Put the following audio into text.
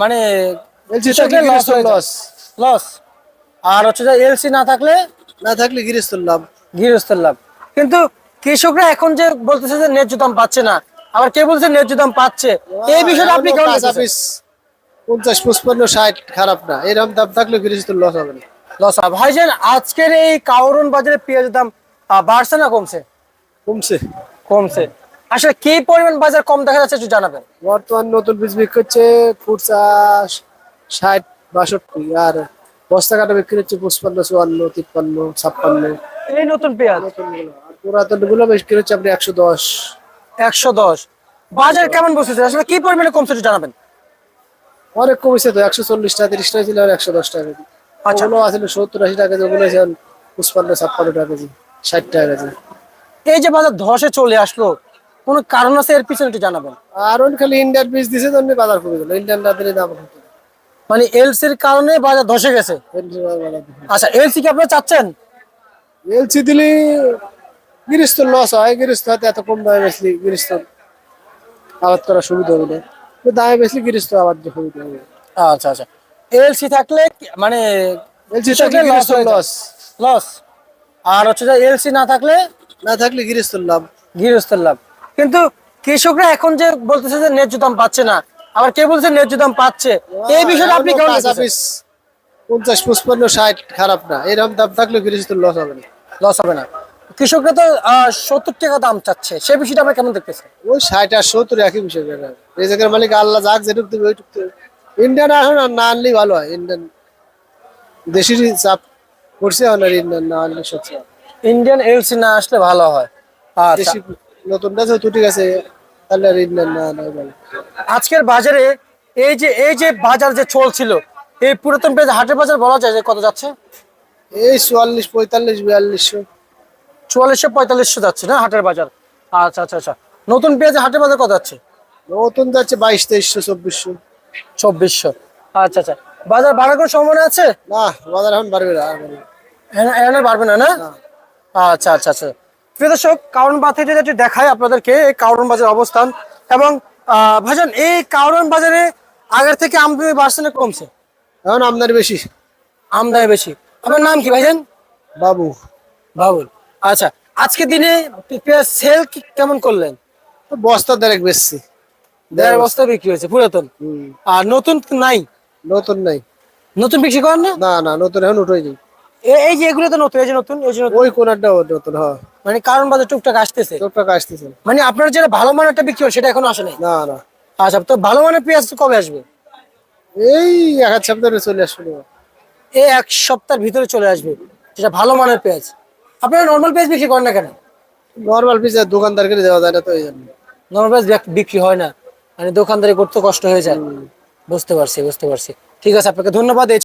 মানে কৃষকের। Loss loss আর হচ্ছে যে এলসি না থাকলে না থাকলে গৃহস্থর লাভ। গৃহস্থের লাভ। কিন্তু কৃষকরা এখন যে বলতেছে যে ন্যায্য দাম পাচ্ছে না আবার কে বলছে ন্যায্য দাম পাচ্ছে? এই বিষয়টা আপনি কেমন পঞ্চাশ পঁচপান্ন ষাট খারাপ না। এরকম দাম থাকলে গৃহস্থর লস হবে না। লস হবে। ভাইজান আজকের এই কাউরন বাজারে পেঁয়াজের দাম বাড়ছে না কমছে? কমছে। কমছে। আসলে কি পরিমাণ বাজার কম দেখা যাচ্ছে একটু জানাবেন। বর্তমান নতুন বীজ বিক্রি হচ্ছে ফুটসা ষাট বাষট্টি আর বস্তা কাটা বিক্রি হচ্ছে পঁচপান্ন চুয়ান্ন তিপ্পান্ন ছাপ্পান্ন। এই নতুন পেঁয়াজ? পুরাতনগুলো বিক্রি হচ্ছে আপনি একশো দশ। একশো দশ। বাজার কেমন বসেছে আসলে কি পরিমাণে কমছে একটু জানাবেন। অনেক কমেছে তো একশো চল্লিশ টাকা তিরিশ টাকা ছিল আর একশো দশ টাকা কেজি। আচ্ছা। ওগুলো আসলে সত্তর আশি টাকা কেজি ওগুলো আছে পঁচপান্ন ছাপ্পান্ন টাকা কেজি ষাট টাকা কেজি। এই যে বাজার ধসে চলে আসলো কোনো কারণ আছে এর পিছনে একটু জানাবেন। আর খালি ইন্ডিয়ান বীজ দিছে তো বাজার কমে গেল। ইন্ডিয়ান না দিলে দাম। মানে এলসির কারণে বাজার ধসে গেছে। আচ্ছা এলসি কি আপনারা চাচ্ছেন? এলসি দিলে গৃহস্থ লস হয় গৃহস্থ হাতে এত কম দামে বেশলি গৃহস্থ আবাদ করা সুবিধা হবে না। দামে বেশলি গৃহস্থ আবাদ সুবিধা হবে। আচ্ছা আচ্ছা। এলসি থাকলে মানে এলসি থাকলে। লস লস আর হচ্ছে যে এলসি না থাকলে না থাকলে গৃহস্থ লাভ। গৃহস্থের লাভ। কিন্তু কৃষকরা এখন যে বলতেছে যে ন্যায্য দাম পাচ্ছে না আবার কে বলছে ন্যায্য দাম পাচ্ছে? এই বিষয়টা আপনি কেমন পঞ্চাশ পঁচপান্ন ষাট খারাপ না। এরকম দাম থাকলে লস হবে না। লস হবে না। কৃষকরা তো সত্তর টাকা দাম চাচ্ছে। সেই বিষয়টা আমরা কেমন দেখতেছেন? ওই ষাট আর সত্তর একই বিষয় এই জায়গার মালিক আল্লাহ যাক যেটুক দেবে ওইটুক ইন্ডিয়ান এখন আর না আনলেই ভালো হয়। ইন্ডিয়ান দেশেরই চাপ করছে এখন আর ইন্ডিয়ান না আনলে চাপ। ইন্ডিয়ান এলসি না আসলে ভালো হয়। আচ্ছা। নতুনটা তো ত্রুটি গেছে তাহলে আর ইন্ডিয়ান না আনাই ভালো আজকের বাজারে এই যে এই যে বাজার যে চলছিল এই পুরাতন পেঁয়াজ হাটের বাজার বলা যায় যে কত যাচ্ছে? এই চুয়াল্লিশ পঁয়তাল্লিশ বিয়াল্লিশশো। চুয়াল্লিশশো পঁয়তাল্লিশশো যাচ্ছে না হাটের বাজার? আচ্ছা আচ্ছা আচ্ছা। নতুন পেঁয়াজ হাটের বাজার কত যাচ্ছে? নতুন যাচ্ছে বাইশ তেইশশো চব্বিশশো। চব্বিশশো। আচ্ছা আচ্ছা। বাজার বাড়ার কোনো সম্ভাবনা আছে? না বাজার এখন বাড়বে না বাড়বে। এখানে পারবে না? না। আচ্ছা আচ্ছা আচ্ছা। প্রিয় দর্শক কারণ বাজারে যেটি দেখায় আপনাদেরকে এই কারণ বাজারের অবস্থান এবং ভাইজান এই কারণ বাজারে আগের থেকে আমদানি বাড়ছে না কমছে? এখন আমদানি বেশি। আমদানি বেশি। আপনার নাম কি ভাইজান? বাবু। বাবুল। আচ্ছা আজকে দিনে পেঁয়াজ সেল কেমন করলেন? বস্তা দেড়েক বেশি দেড় বস্তা বিক্রি হয়েছে পুরাতন। আর নতুন নাই? নতুন নাই। নতুন বিক্রি করেন না? না না নতুন এখন উঠে এ- এই যে এগুলো তো নতুন এই যে নতুন এই যে নতুন। ওই কোনারটা নতুন হয়। মানে কারণ বাজার টুকটাক আসতেছে। চোখ টাকা আসতেছে। মানে আপনার যেটা ভালো মানেরটা বিক্রি হয় সেটা এখনও আসে নাই? না না। আচ্ছা তো ভালো মানের পেঁয়াজ কবে আসবে? এই এক হাত সপ্তাহে চলে আসলো এই এক সপ্তাহের ভিতরে চলে আসবে যেটা ভালো মানের পেঁয়াজ। আপনারা নর্মাল পেঁয়াজ বিক্রি করেন না কেন? নর্মাল পিস দোকানদারকে দেওয়া যায় না তো এই জন্য। নর্মাল পেঁয়াজ বিক- বিক্রি হয় না। মানে দোকানদারি করতে কষ্ট হয়ে যায়। বুঝতে পারছি বুঝতে পারছি। ঠিক আছে আপনাকে ধন্যবাদ।